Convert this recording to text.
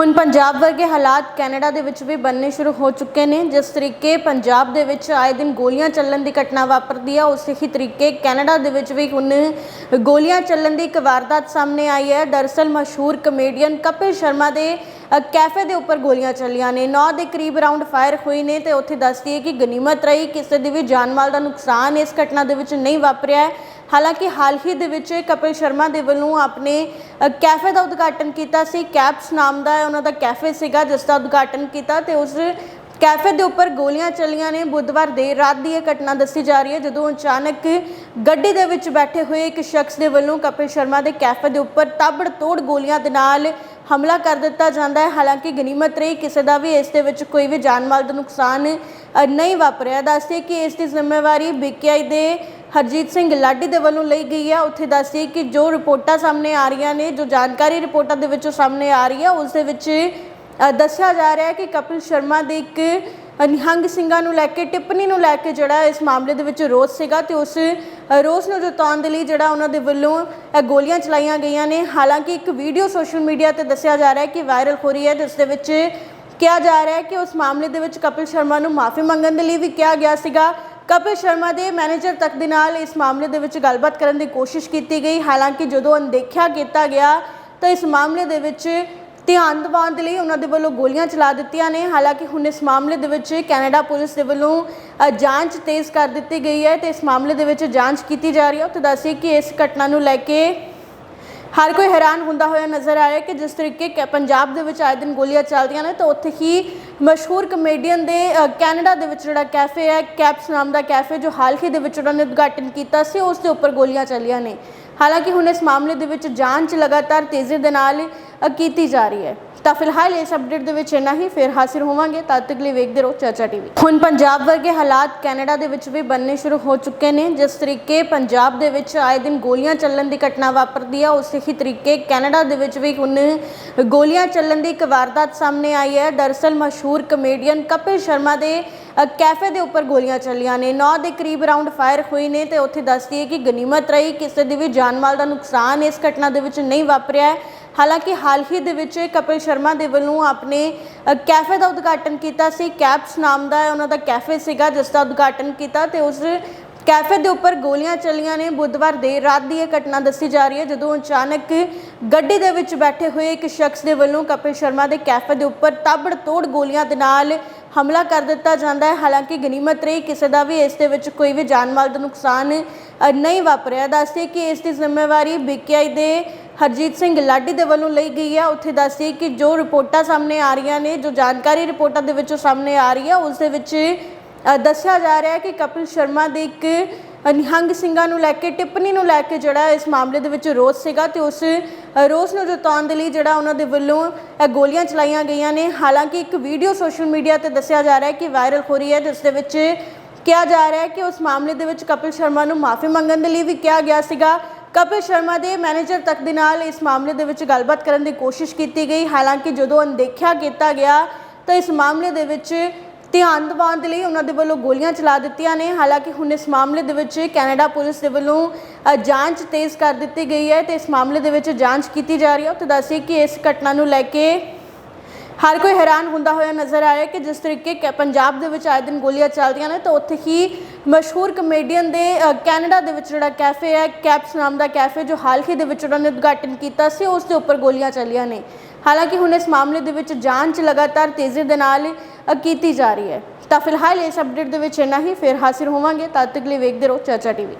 ਹੁਣ ਪੰਜਾਬ ਵਰਗੇ ਹਾਲਾਤ ਕੈਨੇਡਾ ਦੇ ਵਿੱਚ ਵੀ ਬਣਨੇ ਸ਼ੁਰੂ ਹੋ ਚੁੱਕੇ ਨੇ। ਜਿਸ ਤਰੀਕੇ ਪੰਜਾਬ ਦੇ ਵਿੱਚ ਆਏ ਦਿਨ ਗੋਲੀਆਂ ਚੱਲਣ ਦੀ ਘਟਨਾ ਵਾਪਰਦੀ ਆ, ਉਸੇ ਹੀ ਤਰੀਕੇ ਕੈਨੇਡਾ ਦੇ ਵਿੱਚ ਵੀ ਹੁਣ ਗੋਲੀਆਂ ਚੱਲਣ ਦੀ ਇੱਕ ਵਾਰਦਾਤ ਸਾਹਮਣੇ ਆਈ ਹੈ। ਦਰਅਸਲ ਮਸ਼ਹੂਰ ਕਮੇਡੀਅਨ ਕਪਿਲ ਸ਼ਰਮਾ ਦੇ ਕੈਫੇ ਦੇ ਉੱਪਰ ਗੋਲੀਆਂ ਚੱਲੀਆਂ ਨੇ। 9 ਦੇ ਕਰੀਬ ਰਾਉਂਡ ਫਾਇਰ ਹੋਈ ਨੇ ਤੇ ਉੱਥੇ ਦੱਸਦੀ ਹੈ ਕਿ ਗਨੀਮਤ ਰਹੀ, ਕਿਸੇ ਦੀ ਵੀ ਜਾਨ ਮਾਲ ਦਾ ਨੁਕਸਾਨ ਇਸ ਘਟਨਾ ਦੇ ਵਿੱਚ ਨਹੀਂ ਵਾਪਰਿਆ ਹੈ। ਹਾਲਾਂਕਿ ਹਾਲ ਹੀ ਦੇ ਵਿੱਚ ਕਪਿਲ ਸ਼ਰਮਾ ਦੇ ਵੱਲੋਂ ਆਪਣੇ ਕੈਫੇ ਦਾ ਉਦਘਾਟਨ ਕੀਤਾ ਸੀ। ਕੈਪਸ ਨਾਮ ਦਾ ਉਹਨਾਂ ਦਾ ਕੈਫੇ ਸੀਗਾ, ਜਿਸ ਦਾ ਉਦਘਾਟਨ ਕੀਤਾ ਤੇ ਉਸ ਕੈਫੇ ਦੇ ਉੱਪਰ ਗੋਲੀਆਂ ਚੱਲੀਆਂ ਨੇ। ਬੁੱਧਵਾਰ ਦੇਰ ਰਾਤ ਦੀ ਇਹ ਘਟਨਾ ਦੱਸੀ ਜਾ ਰਹੀ ਹੈ, ਜਦੋਂ ਅਚਾਨਕ ਗੱਡੀ ਦੇ ਵਿੱਚ ਬੈਠੇ ਹੋਏ ਇੱਕ ਸ਼ਖਸ ਦੇ ਵੱਲੋਂ ਕਪਿਲ ਸ਼ਰਮਾ ਦੇ ਕੈਫੇ ਦੇ ਉੱਪਰ ਤਾਬੜ ਤੋੜ ਗੋਲੀਆਂ ਦੇ ਨਾਲ ਹਮਲਾ ਕਰ ਦਿੱਤਾ ਜਾਂਦਾ ਹੈ। ਹਾਲਾਂਕਿ ਗਨੀਮਤ ਰਹੀ, ਕਿਸੇ ਦਾ ਵੀ ਇਸ ਦੇ ਵਿੱਚ ਕੋਈ ਵੀ ਜਾਨ ਮਾਲ ਦਾ ਨੁਕਸਾਨ ਨਹੀਂ ਵਾਪਰਿਆ। ਦੱਸਦੇ ਕਿ ਇਸ ਦੀ ਜ਼ਿੰਮੇਵਾਰੀ ਬੀਕੇਆਈ ਦੇ ਹਰਜੀਤ ਸਿੰਘ ਲਾਡੀ ਦੇ ਵੱਲੋਂ ਲਈ ਗਈ ਹੈ ਉੱਥੇ ਦੱਸਦੀ ਕਿ ਜੋ ਰਿਪੋਰਟਾਂ ਸਾਹਮਣੇ ਆ ਰਹੀਆਂ ਨੇ, ਜੋ ਜਾਣਕਾਰੀ ਰਿਪੋਰਟਾਂ ਦੇ ਵਿੱਚੋਂ ਸਾਹਮਣੇ ਆ ਰਹੀ ਹੈ ਉਸ ਦੇ ਵਿੱਚ ਦੱਸਿਆ ਜਾ ਰਿਹਾ ਹੈ ਕਿ ਕਪਿਲ ਸ਼ਰਮਾ ਦੇ ਇੱਕ ਨਿਹੰਗ ਸਿੰਘਾਂ ਨੂੰ ਲੈ ਕੇ, ਟਿੱਪਣੀ ਨੂੰ ਲੈ ਕੇ ਜਿਹੜਾ ਇਸ ਮਾਮਲੇ ਦੇ ਵਿੱਚ ਰੋਸ ਸੀਗਾ ਤੇ ਉਸ ਰੋਸ ਨੂੰ ਜਤਾਉਣ ਦੇ ਲਈ ਜਿਹੜਾ ਉਹਨਾਂ ਦੇ ਵੱਲੋਂ ਗੋਲੀਆਂ ਚਲਾਈਆਂ ਗਈਆਂ ਨੇ। ਹਾਲਾਂਕਿ ਇੱਕ ਵੀਡੀਓ ਸੋਸ਼ਲ ਮੀਡੀਆ ਤੇ ਦੱਸਿਆ ਜਾ ਰਿਹਾ ਹੈ ਕਿ ਵਾਇਰਲ ਹੋ ਰਹੀ ਹੈ ਜਿਸ ਦੇ ਵਿੱਚ ਕਿਹਾ ਜਾ ਰਿਹਾ ਹੈ ਕਿ ਉਸ ਮਾਮਲੇ ਦੇ ਵਿੱਚ ਕਪਿਲ ਸ਼ਰਮਾ ਨੂੰ ਮਾਫੀ ਮੰਗਣ ਦੇ ਲਈ ਵੀ ਕਿਹਾ ਗਿਆ ਸੀਗਾ। ਕਪਿਲ ਸ਼ਰਮਾ ਦੇ ਮੈਨੇਜਰ ਤੱਕ ਦੇ ਨਾਲ ਇਸ ਮਾਮਲੇ ਦੇ ਵਿੱਚ ਗੱਲਬਾਤ ਕਰਨ ਦੀ ਕੋਸ਼ਿਸ਼ ਕੀਤੀ ਗਈ। ਹਾਲਾਂਕਿ ਜਦੋਂ ਅਣਦੇਖਿਆ ਕੀਤਾ ਗਿਆ, ਤਾਂ ਇਸ ਮਾਮਲੇ ਦੇ ਵਿੱਚ ਧਿਆਨ ਦਿਵਾਉਣ ਦੇ ਲਈ ਉਹਨਾਂ ਦੇ ਵੱਲੋਂ ਗੋਲੀਆਂ ਚਲਾ ਦਿੱਤੀਆਂ ਨੇ। ਹਾਲਾਂਕਿ ਹੁਣ ਇਸ ਮਾਮਲੇ ਦੇ ਵਿੱਚ ਕੈਨੇਡਾ ਪੁਲਿਸ ਦੇ ਵੱਲੋਂ ਜਾਂਚ ਤੇਜ਼ ਕਰ ਦਿੱਤੀ ਗਈ ਹੈ ਤੇ ਇਸ ਮਾਮਲੇ ਦੇ ਵਿੱਚ ਜਾਂਚ ਕੀਤੀ ਜਾ ਰਹੀ ਹੈ। ਤੇ ਦੱਸੀ ਕਿ ਇਸ ਘਟਨਾ ਨੂੰ ਲੈ ਕੇ ਹਰ ਕੋਈ ਹੈਰਾਨ ਹੁੰਦਾ ਹੋਇਆ ਨਜ਼ਰ ਆਇਆ ਕਿ ਜਿਸ ਤਰੀਕੇ ਕੈ- ਪੰਜਾਬ ਦੇ ਵਿੱਚ ਆਏ ਦਿਨ ਗੋਲੀਆਂ ਚੱਲਦੀਆਂ ਨੇ, ਤਾਂ ਉੱਥੇ ਹੀ ਮਸ਼ਹੂਰ ਕਮੇਡੀਅਨ ਦੇ ਕੈਨੇਡਾ ਦੇ ਵਿੱਚ ਜਿਹੜਾ ਕੈਫੇ ਹੈ, ਕੈਪਸ ਨਾਮ ਦਾ ਕੈਫੇ ਜੋ ਹਾਲ ਹੀ ਦੇ ਵਿੱਚ ਉਹਨਾਂ ਨੇ ਉਦਘਾਟਨ ਕੀਤਾ ਸੀ, ਉਸ ਦੇ ਉੱਪਰ ਗੋਲੀਆਂ ਚੱਲੀਆਂ ਨੇ। ਹਾਲਾਂਕਿ ਹੁਣ ਇਸ ਮਾਮਲੇ ਦੇ ਵਿੱਚ ਜਾਂਚ ਲਗਾਤਾਰ ਤੇਜ਼ੀ ਦੇ ਨਾਲ ਕੀਤੀ ਜਾ ਰਹੀ ਹੈ। ਤਾਂ ਫਿਲਹਾਲ ਇਸ ਅਪਡੇਟ ਦੇ ਵਿੱਚ ਇੰਨਾ ਹੀ। ਫਿਰ ਹਾਜ਼ਰ ਹੋਵਾਂਗੇ ਤਦ ਤੱਕ ਲਈ ਵੇਖਦੇ ਰਹੋ ਚਰਚਾ ਟੀਵੀ। ਹੁਣ ਪੰਜਾਬ ਵਰਗੇ ਹਾਲਾਤ ਕੈਨੇਡਾ ਦੇ ਵਿੱਚ ਵੀ ਬਣਨੇ ਸ਼ੁਰੂ ਹੋ ਚੁੱਕੇ ਨੇ। ਜਿਸ ਤਰੀਕੇ ਪੰਜਾਬ ਦੇ ਵਿੱਚ ਆਏ ਦਿਨ ਗੋਲੀਆਂ ਚੱਲਣ ਦੀ ਘਟਨਾ ਵਾਪਰਦੀ ਆ, ਉਸੇ ਹੀ ਤਰੀਕੇ ਕੈਨੇਡਾ ਦੇ ਵਿੱਚ ਵੀ ਹੁਣ ਗੋਲੀਆਂ ਚੱਲਣ ਦੀ ਇੱਕ ਵਾਰਦਾਤ ਸਾਹਮਣੇ ਆਈ ਹੈ। ਦਰਅਸਲ ਮਸ਼ਹੂਰ ਕਮੇਡੀਅਨ ਕਪਿਲ ਸ਼ਰਮਾ ਦੇ ਕੈਫੇ ਦੇ ਉੱਪਰ ਗੋਲੀਆਂ ਚੱਲੀਆਂ ਨੇ। 9 ਦੇ ਕਰੀਬ ਰਾਉਂਡ ਫਾਇਰ ਹੋਈ ਨੇ ਤੇ ਉੱਥੇ ਦੱਸਦੀ ਹੈ ਕਿ ਗਨੀਮਤ ਰਹੀ, ਕਿਸੇ ਦੀ ਵੀ ਜਾਨ ਮਾਲ ਦਾ ਨੁਕਸਾਨ ਇਸ ਘਟਨਾ ਦੇ ਵਿੱਚ ਨਹੀਂ ਵਾਪਰਿਆ ਹੈ। ਹਾਲਾਂਕਿ ਹਾਲ ਹੀ ਦੇ ਵਿੱਚ ਕਪਿਲ ਸ਼ਰਮਾ ਦੇ ਵੱਲੋਂ ਆਪਣੇ ਕੈਫੇ ਦਾ ਉਦਘਾਟਨ ਕੀਤਾ ਸੀ। ਕੈਪਸ ਨਾਮ ਦਾ ਉਹਨਾਂ ਦਾ ਕੈਫੇ ਸੀਗਾ, ਜਿਸ ਦਾ ਉਦਘਾਟਨ ਕੀਤਾ ਤੇ ਉਸ ਕੈਫੇ ਦੇ ਉੱਪਰ ਗੋਲੀਆਂ ਚੱਲੀਆਂ ਨੇ। ਬੁੱਧਵਾਰ ਦੇਰ ਰਾਤ ਦੀ ਇਹ ਘਟਨਾ ਦੱਸੀ ਜਾ ਰਹੀ ਹੈ, ਜਦੋਂ ਅਚਾਨਕ ਗੱਡੀ ਦੇ ਵਿੱਚ ਬੈਠੇ ਹੋਏ ਇੱਕ ਸ਼ਖਸ ਦੇ ਵੱਲੋਂ ਕਪਿਲ ਸ਼ਰਮਾ ਦੇ ਕੈਫੇ ਦੇ ਉੱਪਰ ਤਾਬੜ ਤੋੜ ਗੋਲੀਆਂ ਦੇ ਨਾਲ ਹਮਲਾ ਕਰ ਦਿੱਤਾ ਜਾਂਦਾ ਹੈ। ਹਾਲਾਂਕਿ ਗਨੀਮਤ ਰਹੀ, ਕਿਸੇ ਦਾ ਵੀ ਇਸ ਦੇ ਵਿੱਚ ਕੋਈ ਵੀ ਜਾਨ ਮਾਲ ਦਾ ਨੁਕਸਾਨ ਨਹੀਂ ਵਾਪਰਿਆ। ਦੱਸਦੇ ਕਿ ਇਸ ਦੀ ਜ਼ਿੰਮੇਵਾਰੀ ਬੀਕੇਆਈ ਦੇ ਹਰਜੀਤ ਸਿੰਘ ਲਾਡੀ ਦੇ ਵੱਲੋਂ ਲਈ ਗਈ ਹੈ ਉੱਥੇ ਦੱਸਦੀ ਕਿ ਜੋ ਰਿਪੋਰਟਾਂ ਸਾਹਮਣੇ ਆ ਰਹੀਆਂ ਨੇ, ਜੋ ਜਾਣਕਾਰੀ ਰਿਪੋਰਟਾਂ ਦੇ ਵਿੱਚੋਂ ਸਾਹਮਣੇ ਆ ਰਹੀ ਹੈ ਉਸ ਦੇ ਵਿੱਚ ਦੱਸਿਆ ਜਾ ਰਿਹਾ ਹੈ ਕਿ ਕਪਿਲ ਸ਼ਰਮਾ ਦੇ ਇੱਕ ਨਿਹੰਗ ਸਿੰਘਾਂ ਨੂੰ ਲੈ ਕੇ, ਟਿੱਪਣੀ ਨੂੰ ਲੈ ਕੇ ਜਿਹੜਾ ਇਸ ਮਾਮਲੇ ਦੇ ਵਿੱਚ ਰੋਸ ਸੀਗਾ ਤੇ ਉਸ ਰੋਸ ਨੂੰ ਜਤਾਉਣ ਦੇ ਲਈ ਜਿਹੜਾ ਉਹਨਾਂ ਦੇ ਵੱਲੋਂ ਗੋਲੀਆਂ ਚਲਾਈਆਂ ਗਈਆਂ ਨੇ। ਹਾਲਾਂਕਿ ਇੱਕ ਵੀਡੀਓ ਸੋਸ਼ਲ ਮੀਡੀਆ ਤੇ ਦੱਸਿਆ ਜਾ ਰਿਹਾ ਹੈ ਕਿ ਵਾਇਰਲ ਹੋ ਰਹੀ ਹੈ, ਜਿਸ ਦੇ ਵਿੱਚ ਕਿਹਾ ਜਾ ਰਿਹਾ ਹੈ ਕਿ ਉਸ ਮਾਮਲੇ ਦੇ ਵਿੱਚ ਕਪਿਲ ਸ਼ਰਮਾ ਨੂੰ ਮਾਫੀ ਮੰਗਣ ਦੇ ਲਈ ਵੀ ਕਿਹਾ ਗਿਆ ਸੀਗਾ। ਕਪਿਲ ਸ਼ਰਮਾ ਦੇ ਮੈਨੇਜਰ ਤੱਕ ਦੇ ਨਾਲ ਇਸ ਮਾਮਲੇ ਦੇ ਵਿੱਚ ਗੱਲਬਾਤ ਕਰਨ ਦੀ ਕੋਸ਼ਿਸ਼ ਕੀਤੀ ਗਈ। ਹਾਲਾਂਕਿ ਜਦੋਂ ਅਣਦੇਖਿਆ ਕੀਤਾ ਗਿਆ, ਤਾਂ ਇਸ ਮਾਮਲੇ ਦੇ ਵਿੱਚ ਧਿਆਨ ਦਿਵਾਉਣ ਦੇ ਲਈ ਉਹਨਾਂ ਦੇ ਵੱਲੋਂ ਗੋਲੀਆਂ ਚਲਾ ਦਿੱਤੀਆਂ ਨੇ। ਹਾਲਾਂਕਿ ਹੁਣ ਇਸ ਮਾਮਲੇ ਦੇ ਵਿੱਚ ਕੈਨੇਡਾ ਪੁਲਿਸ ਦੇ ਵੱਲੋਂ ਜਾਂਚ ਤੇਜ਼ ਕਰ ਦਿੱਤੀ ਗਈ ਹੈ ਤੇ ਇਸ ਮਾਮਲੇ ਦੇ ਵਿੱਚ ਜਾਂਚ ਕੀਤੀ ਜਾ ਰਹੀ ਹੈ। ਤੇ ਦੱਸੀ ਕਿ ਇਸ ਘਟਨਾ ਨੂੰ ਲੈ ਕੇ ਹਰ ਕੋਈ ਹੈਰਾਨ ਹੁੰਦਾ ਹੋਇਆ ਨਜ਼ਰ ਆ ਰਿਹਾ ਕਿ ਜਿਸ ਤਰੀਕੇ ਕੈ- ਪੰਜਾਬ ਦੇ ਵਿੱਚ ਆਏ ਦਿਨ ਗੋਲੀਆਂ ਚੱਲਦੀਆਂ ਨੇ, ਤਾਂ ਉੱਥੇ ਹੀ ਮਸ਼ਹੂਰ ਕਮੇਡੀਅਨ ਦੇ ਕੈਨੇਡਾ ਦੇ ਵਿੱਚ ਜਿਹੜਾ ਕੈਫੇ ਹੈ, ਕੈਪਸ ਨਾਮ ਦਾ ਕੈਫੇ, ਜੋ ਹਾਲ ਹੀ ਦੇ ਵਿੱਚ ਉਹਨਾਂ ਨੇ ਉਦਘਾਟਨ ਕੀਤਾ ਸੀ, ਉਸ ਦੇ ਉੱਪਰ ਗੋਲੀਆਂ ਚੱਲੀਆਂ ਨੇ। ਹਾਲਾਂਕਿ ਹੁਣ ਇਸ ਮਾਮਲੇ ਦੇ ਵਿੱਚ ਜਾਂਚ ਲਗਾਤਾਰ ਤੇਜ਼ੀ ਦੇ ਨਾਲ ਕੀਤੀ ਜਾ ਰਹੀ ਹੈ। ਤਾਂ ਫਿਲਹਾਲ ਇਸ ਅਪਡੇਟ ਦੇ ਵਿੱਚ ਇੰਨਾ ਹੀ, ਫਿਰ ਹਾਜ਼ਰ ਹੋਵਾਂਗੇ। ਤਦ ਤੱਕ ਲਈ ਵੇਖਦੇ ਰਹੋ ਚਰਚਾ ਟੀਵੀ।